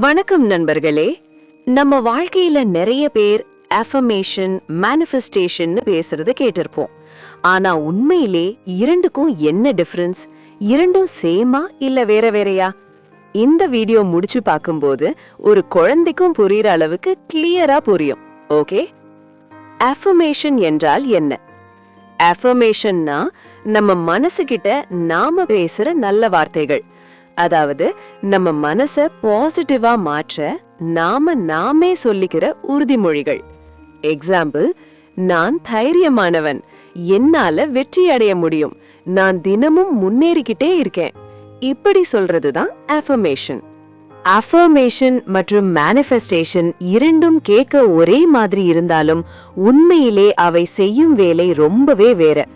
வணக்கம் நண்பர்களே. நம்ம வாழ்க்கையில நிறைய பேர் அஃபமேஷன் மேனிஃபெஸ்டேஷன் பேசுறத கேட்டிருப்போம். ஆனா உண்மையிலே இரண்டுக்கும் என்ன டிஃபரன்ஸ் இரண்டும் சேமா இல்ல வேற வேறையா? இந்த வீடியோ முடிச்சு பார்க்கும்போது ஒரு குழந்தைக்கும் புரியுற அளவுக்கு கிளியரா புரியும். ஓகே அஃபமேஷன் என்றால் என்ன? அஃபமேஷன்னா நம்ம மனசுகிட்ட நாம பேசுற நல்ல வார்த்தைகள். அதாவது நம்ம மனச பாசிட்டிவா மாற்ற நாம நாமே சொல்லிக்கிற உறுதிமொழிகள். எக்ஸாம்பிள் நான் தைரியமானவன். என்னால வெற்றி அடைய முடியும். நான் தினமும் முன்னேறிக்கிட்டே இருக்கேன். இப்படி சொல்றதுதான் அஃபர்மேஷன் அஃபர்மேஷன் மற்றும் மேனிஃபெஸ்டேஷன் இரண்டும் கேட்க ஒரே மாதிரி இருந்தாலும் உண்மையிலே அவை செய்யும் வேலை ரொம்பவே வேற.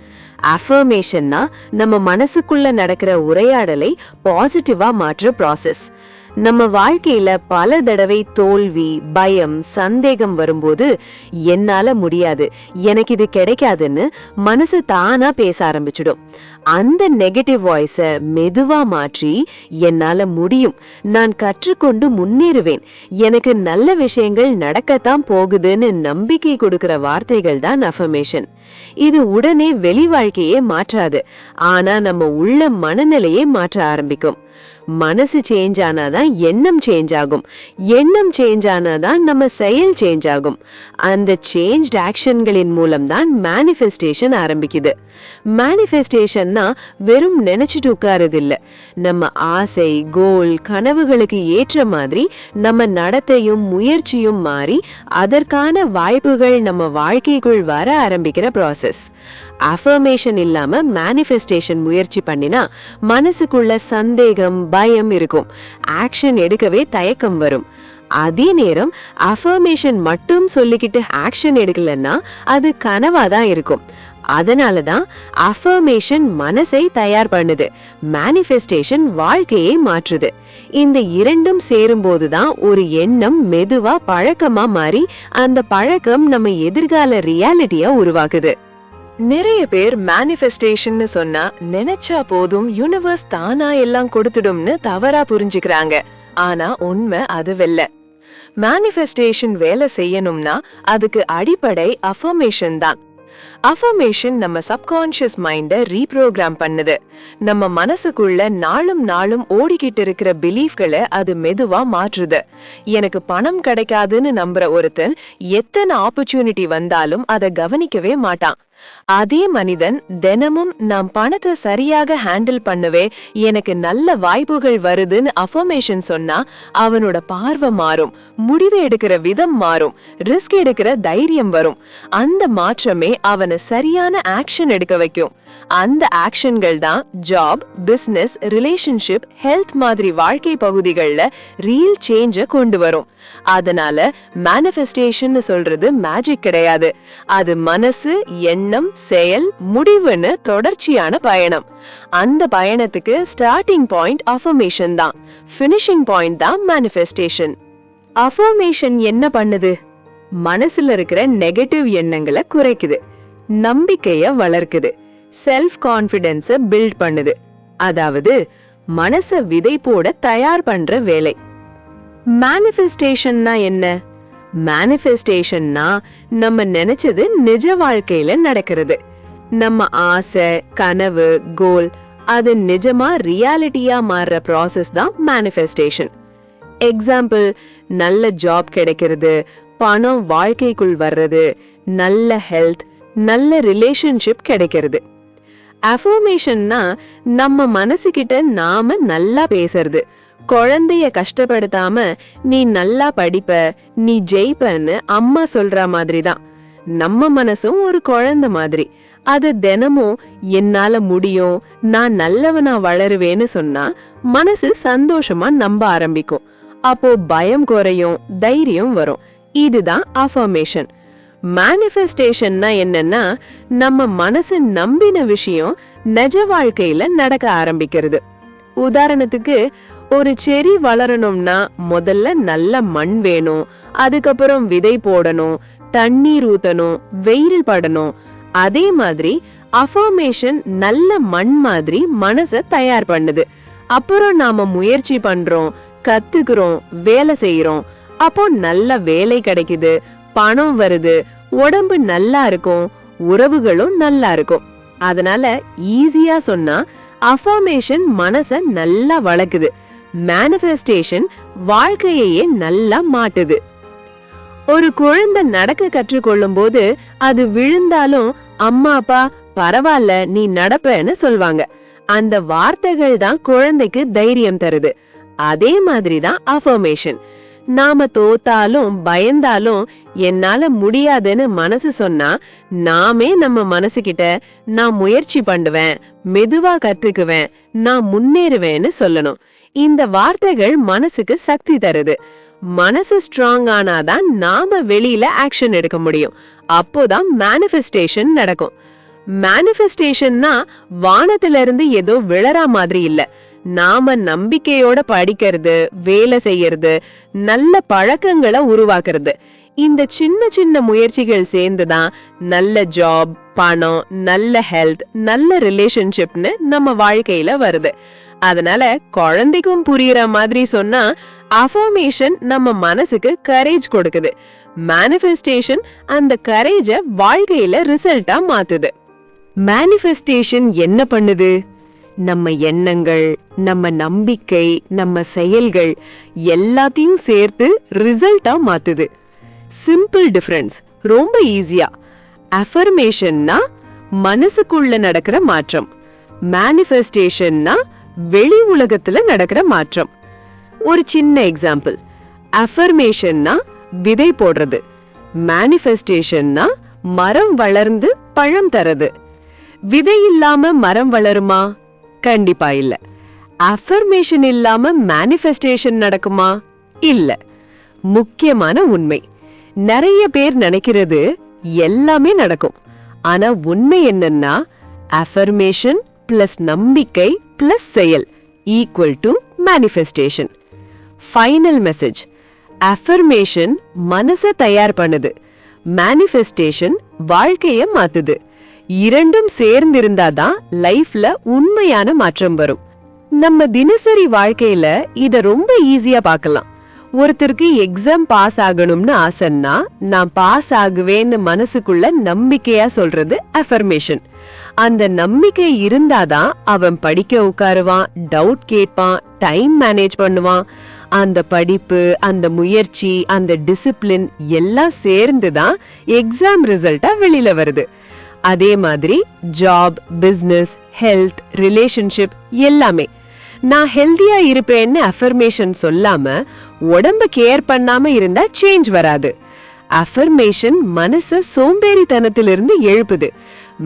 அஃபர்மேஷன்னா நம்ம மனசுக்குள்ள நடக்கிற உரையாடலை பாசிட்டிவா மாற்ற ப்ராசஸ் நம்ம வாழ்க்கையில பல தடவை தோல்வி பயம் சந்தேகம் வரும்போது என்னால முடியாது எனக்கு இது கிடைக்காதுன்னு மனசு தானா பேச ஆரம்பிச்சிடும். அந்த நெகட்டிவ் வாய்ஸ மெதுவா மாற்றி என்னால முடியும். நான் கற்றுக்கொண்டு முன்னேறுவேன். எனக்கு நல்ல விஷயங்கள் நடக்கத்தான் போகுதுன்னு நம்பிக்கை கொடுக்கிற வார்த்தைகள் தான் அஃபர்மேஷன் இது உடனே வெளி வாழ்க்கையே மாற்றாது. ஆனா நம்ம உள்ள மனநிலையே மாற்ற ஆரம்பிக்கும். மனசு சேஞ்ச் ஆனாதான் எண்ணம் சேஞ்ச் ஆகும். எண்ணம் சேஞ்ச் ஆனாதான் நம்ம செயல் சேஞ்ச் ஆகும். அந்த சேஞ்ச் ஆக்ஷன்களின் மூலம் தான் மேனிஃபெஸ்டேஷன் ஆரம்பிக்குது. மேனிஃபெஸ்டேஷன்னா வெறும் நினைச்சிட்டு உட்காருது இல்ல நம்ம ஆசை கோல் கனவுகளுக்கு ஏற்ற மாதிரி நம்ம நடத்தையும் முயற்சியும் மாறி அதற்கான வாய்ப்புகள் நம்ம வாழ்க்கைக்குள் வர ஆரம்பிக்கிற ப்ராசஸ் அஃபர்மேஷன் இல்லாம மேனிஃபெஸ்டேஷன் முயற்சி பண்ணினா மனசுக்குள்ள சந்தேகம் பயம் இருக்கும். ஆக்ஷன் எடுக்கவே தயக்கம் வரும். அதே நேரம் அஃபர்மேஷன் மட்டும் சொல்லிக்கிட்டு ஆக்ஷன் எடுக்கலன்னா அது கனவா தான் இருக்கும். அதனால தான் அஃபர்மேஷன் மனசை தயார் பண்ணுது. மேனிஃபெஸ்டேஷன் வாழ்க்கையை மாற்றுது. இந்த இரண்டும் சேரும்போது தான் ஒரு எண்ணம் மெதுவா பழக்கமா மாறி அந்த பழக்கம் நம்ம எதிர்கால ரியாலிட்டியா உருவாக்குது. நிறைய பேர் மேனிஃபெஸ்டேஷன்னு சொன்னா நினைச்சா போதும் யூனிவர்ஸ் தானா எல்லாம் கொடுத்துடும்னு தவறா புரிஞ்சுக்கிறாங்க. ஆனா உண்மை அதுவல்ல. மேனிஃபெஸ்டேஷன் வேலை செய்யணும்னா அதுக்கு அடிப்படை அஃபர்மேஷன் தான். அஃபர்மேஷன் நம்ம சப்கான்ஷியஸ் மைண்ட ரீப்ரோக்ராம் பண்ணுது. நம்ம மனசுக்குள்ள நாளும் நாளும் ஓடிக்கிட்டு இருக்கிற பிலீஃப்களை அது மெதுவா மாற்றுது. எனக்கு பணம் கிடைக்காதுன்னு நம்புற ஒருத்தன் எத்தனை ஆப்பர்ச்சுனிட்டி வந்தாலும் அதை கவனிக்கவே மாட்டான். அதே மனிதன் தினமும் நான் பணத்தை சரியாக ஹேண்டில் பண்ணுவே எனக்கு நல்ல வாய்ப்புகள் வருதுன்னு அஃபர்மேஷன் சொன்னா அவனோட பார்வை மாறும் முடிவு எடுக்கிற விதம் மாறும் ரிஸ்க் எடுக்கிற தைரியம் வரும். அந்த மாற்றமே அவன் சரியான ஆக்ஷன் எடுக்க வைக்கும். அந்த ஆக்ஷன்கள் தான் ஜாப் பிசினஸ் ரிலேஷன்ஷிப் ஹெல்த் மாதிரி வாழ்க்கை பகுதிகள்ல ரியல் சேஞ்ச கொண்டு வரும். அதனால மேனிஃபெஸ்டேஷன் சொல்றது மேஜிக் கிடையாது. அது மனசு எண்ணம் செயல் முடிவுன்னு தொடர்ச்சியான பயணம். அந்த பயணத்துக்கு ஸ்டார்டிங் பாயிண்ட் அஃபர்மேஷன் தான். ஃபினிஷிங் பாயிண்ட் தான் மேனிஃபெஸ்டேஷன் அஃபர்மேஷன் என்ன பண்ணுது? மனசுல இருக்கிற நெகட்டிவ் எண்ணங்களை குறைக்குது. நம்பிக்கைய வளர்க்குது. செல்ஃப் கான்ஃபிடென்ஸை பில்ட் பண்ணுது. அதாவது மனச விதை போட தயார் பண்ற வேலை. மேனிஃபெஸ்டேஷன்னா என்ன? மேனிஃபெஸ்டேஷன்னா நம்ம நினைச்சது நிஜ வாழ்க்கையில நடக்கிறது. நம்ம ஆசை கனவு கோல் அது நிஜமா ரியாலிட்டியா மாறுற ப்ராசஸ் தான் மேனிஃபெஸ்டேஷன் எக்ஸாம்பிள் நல்ல ஜாப் கிடைக்கிறது பணம் வாழ்க்கைக்குள் வர்றது நல்ல ஹெல்த் நல்ல ரிலேஷன்ஷிப் கிடைக்கிறது. அஃபர்மேஷன்னா நம்ம மனசுகிட்ட நாம நல்லா பேசுறது. குழந்தைய கஷ்டப்படுத்தாம நீ நல்லா படிப்ப நீ ஜெயிப்பன்னு அம்மா சொல்ற மாதிரி தான் நம்ம மனசும் ஒரு குழந்தை மாதிரி. அது தினமும் என்னால முடியும் நான் நல்லவனா வளருவேன்னு சொன்னா மனசு சந்தோஷமா நம்ப ஆரம்பிக்கும். அப்போ பயம் குறையும் தைரியம் வரும். இதுதான் அஃபர்மேஷன் மேனிஃபெஸ்டேஷன்னா என்னன்னா நம்ம மனசு நம்பின விஷயம் நிஜ வாழ்க்கையில நடக்க ஆரம்பிக்கிறது. உதாரணத்துக்கு ஒரு செடி வளரணும்னா முதல்ல நல்ல மண் வேணும் அதுக்கப்புறம் விதை போடணும் தண்ணீர் ஊத்தணும் வெயில் படணும். அதே மாதிரி அஃபர்மேஷன் நல்ல மண் மாதிரி மனச தயார் பண்ணுது. அப்புறம் நாம முயற்சி பண்றோம் கத்துக்கிறோம் வேலை செய்யறோம் அப்போ நல்ல வேலை கிடைக்குது பணம் வருது உடம்பு நல்லா இருக்கும் உறவுகளும் நல்லா இருக்கும். அதனால ஈஸியா சொன்னா அஃபர்மேஷன் மனச நல்லா வளர்க்குது மேனிஃபெஸ்டேஷன் வாழ்க்கையே நல்லா மாட்டுது. ஒரு குழந்தை நடக்க கற்றுக்கொள்ளும் போது அது விழுந்தாலும் அம்மா அப்பா பரவாயில்ல நீ நடப்பன்னு சொல்வாங்க. அந்த வார்த்தைகள் தான் குழந்தைக்கு தைரியம் தருது. அதே மாதிரி தான் அஃபர்மேஷன் நாம தோத்தாலும் பயந்தாலும் என்னால முடியாதுன்னு மனசு சொன்னா நாமே நம்ம மனசுகிட்ட நான் முயற்சி பண்ணுவேன் மெதுவா கத்துக்குவேன் நான் முன்னேறுவேன்னு சொல்லணும். இந்த வார்த்தைகள் மனசுக்கு சக்தி தருது. மனசு ஸ்ட்ராங் ஆனாதான் நாம வெளியில ஆக்ஷன் எடுக்க முடியும். அப்போதான் மேனிஃபெஸ்டேஷன் நடக்கும். மேனிஃபெஸ்டேஷன்னா வானத்துல இருந்து ஏதோ விழறா மாதிரி இல்ல. நாம நம்பிக்கையோட படிக்கிறது வேலை செய்யறது நல்ல பழக்கங்களை உருவாக்குறது. இந்த சின்ன சின்ன முயற்சிகள் சேர்ந்துதான் நல்ல ஜாப் பணம் நல்ல ஹெல்த் நல்ல ரிலேஷன்ஷிப்னு நம்ம வாழ்க்கையில வருது. அதனால குழந்தைக்கும் புரியுற மாதிரி சொன்னா அஃபர்மேஷன் நம்ம மனசுக்கு கரேஜ் கொடுக்குது. மேனிஃபெஸ்டேஷன் அந்த கரேஜ வாழ்க்கையில ரிசல்ட்டா மாத்துது. மேனிஃபெஸ்டேஷன் என்ன பண்ணுது? நம்ம எண்ணங்கள் நம்ம நம்பிக்கை நம்ம செயல்கள் எல்லாத்தையும் சேர்த்து ரிசல்ட்டா மாத்துது. சிம்பிள் டிஃபரன்ஸ் ரொம்ப ஈஸியா அஃபர்மேஷன்னா மனசுக்குள்ள நடக்கிற மாற்றம். மேனிஃபெஸ்டேஷன்னா வெளி உலகத்துல நடக்கிற மாற்றம். ஒரு சின்ன எக்ஸாம்பிள் அஃபர்மேஷன்னா விதை போடுறது. மேனிஃபெஸ்டேஷன்னா மரம் வளர்ந்து பழம் தரது. விதை இல்லாம மரம் வளருமா? கண்டிப்பா இல்ல. அஃபர்மேஷன் இல்லாம மேனிஃபெஸ்டேஷன் நடக்குமா? இல்ல. முக்கியமான உண்மை. நிறைய பேர் நினைக்கிறது எல்லாமே நடக்கும். ஆனா உண்மை என்னன்னா அஃபர்மேஷன் பிளஸ் நம்பிக்கை பிளஸ் செயல் equal to manifestation final message affirmation மனசை தயார் பண்ணுது. மேனிஃபெஸ்டேஷன் வாழ்க்கைய மாத்துது. இரண்டும் சேர்ந்திருந்தாதான் லைஃப்ல உண்மையான மாற்றம் வரும். நம்ம தினசரி வாழ்க்கையில இத ரொம்ப ஈஸியா பார்க்கலாம். ஒருத்தருக்கு எக்ஸாம் பாஸ் ஆகணும்னு ஆசைன்னா நான் பாஸ் ஆகுவேன்னு மனசுக்குள்ள நம்பிக்கையா சொல்றது அஃபர்மேஷன் அந்த நம்பிக்கை இருந்தாதான் அவன் படிக்க உட்காருவான் டவுட் கேட்பான் டைம் மேனேஜ் பண்ணுவான். அந்த படிப்பு அந்த முயற்சி அந்த டிசிப்ளின் எல்லாம் சேர்ந்து தான் எக்ஸாம் ரிசல்ட்டா வெளியில வருது. அதே மாதிரி ஜாப் பிஸ்னஸ் ஹெல்த் ரிலேஷன்ஷிப் எல்லாமே. நான் ஹெல்தியா இருப்பேன்னு அஃபர்மேஷன் சொல்லாம உடம்ப கேர் பண்ணாம இருந்தா சேஞ்ச் வராது. அஃபர்மேஷன் மனச சோம்பேறித்தனத்திலிருந்து எழுப்புது.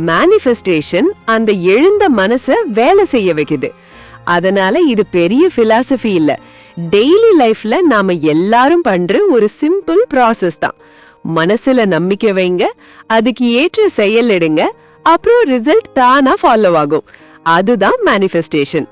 மேனிஃபெஸ்டேஷன் அந்த எழுந்த மனச வேலை செய்ய வைக்குது. அதனால இது பெரிய பிலாசபி இல்ல. டெய்லி லைஃப்ல நாம எல்லாரும் பண்ற ஒரு சிம்பிள் ப்ராசஸ் தான். மனசுல நம்பிக்கை வைங்க. அதுக்கு ஏற்ற செயல் எடுங்க. அப்புறம் ரிசல்ட் தானா ஃபாலோ ஆகும். அதுதான் மேனிஃபெஸ்டேஷன்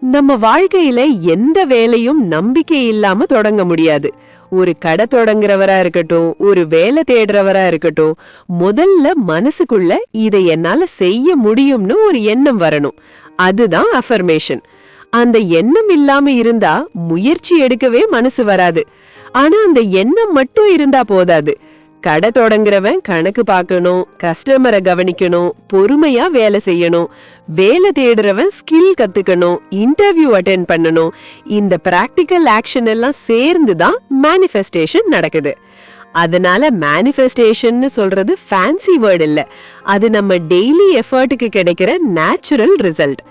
நம்ம வாழ்க்கையில எந்த வேலையும் நம்பிக்கை இல்லாம தொடங்க முடியாது. ஒரு கடை தொடங்குறவரா இருக்கட்டும் ஒரு வேலை தேடுறவரா இருக்கட்டும் முதல்ல மனசுக்குள்ள இதை என்னால செய்ய முடியும்னு ஒரு எண்ணம் வரணும். அதுதான் அஃபர்மேஷன் அந்த எண்ணம் இல்லாம இருந்தா முயற்சி எடுக்கவே மனசு வராது. ஆனா அந்த எண்ணம் மட்டும் இருந்தா போதாது. கடை தொடங்குறவன் கணக்கு பார்க்கணும் கஸ்டமரை கவனிக்கணும் பொறுமையா வேலை செய்யணும் வேலை தேடுறவன் ஸ்கில் கத்துக்கணும் இன்டர்வியூ அட்டென்ட் பண்ணணும் இந்த பிராக்டிக்கல் ஆக்ஷன் எல்லாம் சேர்ந்து தான் மேனிஃபெஸ்டேஷன் நடக்குது. அதனால மேனிஃபெஸ்டேஷன்னு சொல்றது ஃபேன்சி வேர்டு இல்ல. அது நம்ம டெய்லி எஃபர்ட்டுக்கு கிடைக்கிற நேச்சுரல் ரிசல்ட்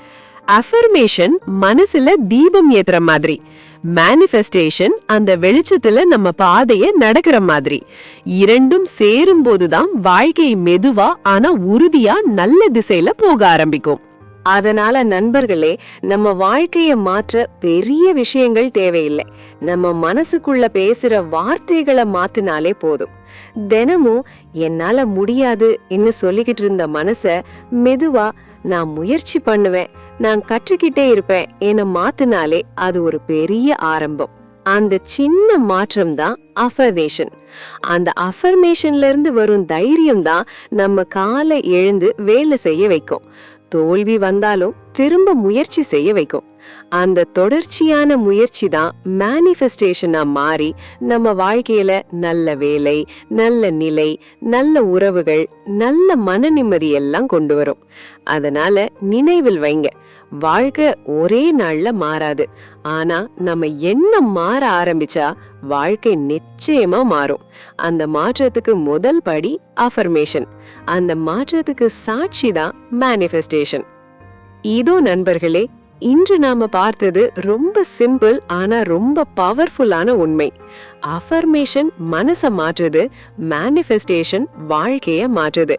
அஃபர்மேஷன் மனசுல தீபம் ஏத்துற மாதிரி. மேனிஃபெஸ்டேஷன் அந்த வெளிச்சத்துல நம்ம பாதைய நடக்கிற மாதிரி. இரண்டும் சேரும் போதுதான் வாழ்க்கை மெதுவா ஆனா உறுதியா நல்ல திசையில போக ஆரம்பிக்கும். அதனால நண்பர்களே நம்ம வாழ்க்கைய மாற்ற பெரிய விஷயங்கள் தேவையில்லை. நம்ம மனசுக்குள்ள பேசுற வார்த்தைகளை மாத்தினாலே போதும். தினமும் என்னால முடியாது என்று சொல்லிக்கிட்டு இருந்த மனச மெதுவா நான் முயற்சி பண்ணுவேன். நான் கற்றுக்கிட்டே இருப்பேன் என மாத்தினாலே அது ஒரு பெரிய ஆரம்பம். அந்த சின்ன மாற்றம் தான் அஃபர்மேஷன் அந்த அஃபர்மேஷன்ல இருந்து வரும் தைரியம் தான் நம்ம காலை எழுந்து வேலை செய்ய வைக்கும். தோல்வி வந்தாலும் திரும்ப முயற்சி செய்ய வைக்கும். அந்த தொடர்ச்சியான முயற்சி தான் மேனிஃபெஸ்டேஷனா மாறி நம்ம வாழ்க்கையில நல்ல வேலை நல்ல நிலை நல்ல உறவுகள் நல்ல மன நிம்மதி எல்லாம் கொண்டு வரும். அதனால நினைவில் வைங்க. வாழ்க்கை ஒரே நாள்ல மாறாது. ஆனா நம்ம என்ன மாற ஆரம்பிச்சா வாழ்க்கை நிச்சயமா மாறும். அந்த மாற்றத்துக்கு முதல் படி அஃபர்மேஷன் அந்த மாற்றத்துக்கு சாட்சி தான் மேனிஃபெஸ்டேஷன் இதோ நண்பர்களே இன்று நாம பார்த்தது ரொம்ப சிம்பிள் ஆனா ரொம்ப பவர்ஃபுல்லான உண்மை. அஃபர்மேஷன் மனசை மாற்றுது மேனிஃபெஸ்டேஷன் வாழ்க்கைய மாற்றுது.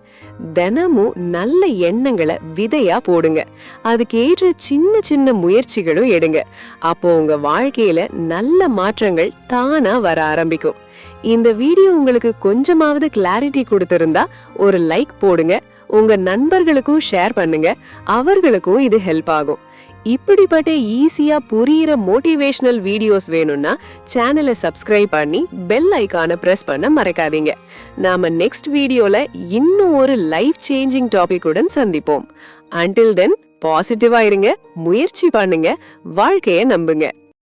தினமும் நல்ல எண்ணங்களை விதையா போடுங்க. அதுக்கு ஏற்ற சின்ன சின்ன முயற்சிகளும் எடுங்க. அப்போ உங்க வாழ்க்கையில நல்ல மாற்றங்கள் தானா வர ஆரம்பிக்கும். இந்த வீடியோ உங்களுக்கு கொஞ்சமாவது கிளாரிட்டி கொடுத்திருந்தா ஒரு லைக் போடுங்க. உங்க நண்பர்களுக்கும் ஷேர் பண்ணுங்க. அவர்களுக்கும் இது ஹெல்ப் ஆகும். இப்படிப்பட்ட ஈஸியா புரியிற மோட்டிவேஷனல் வீடியோஸ் வேணும்னா சேனலை சப்ஸ்கிரைப் பண்ணி பெல் ஐக்கானை பிரஸ் பண்ண மறக்காதீங்க. நாம நெக்ஸ்ட் வீடியோல இன்னும் ஒரு லைஃப் சேஞ்சிங் டாபிக்குடன் சந்திப்போம். அன்டில் தென் பாசிட்டிவாக இருங்க முயற்சி பண்ணுங்க வாழ்க்கைய நம்புங்க.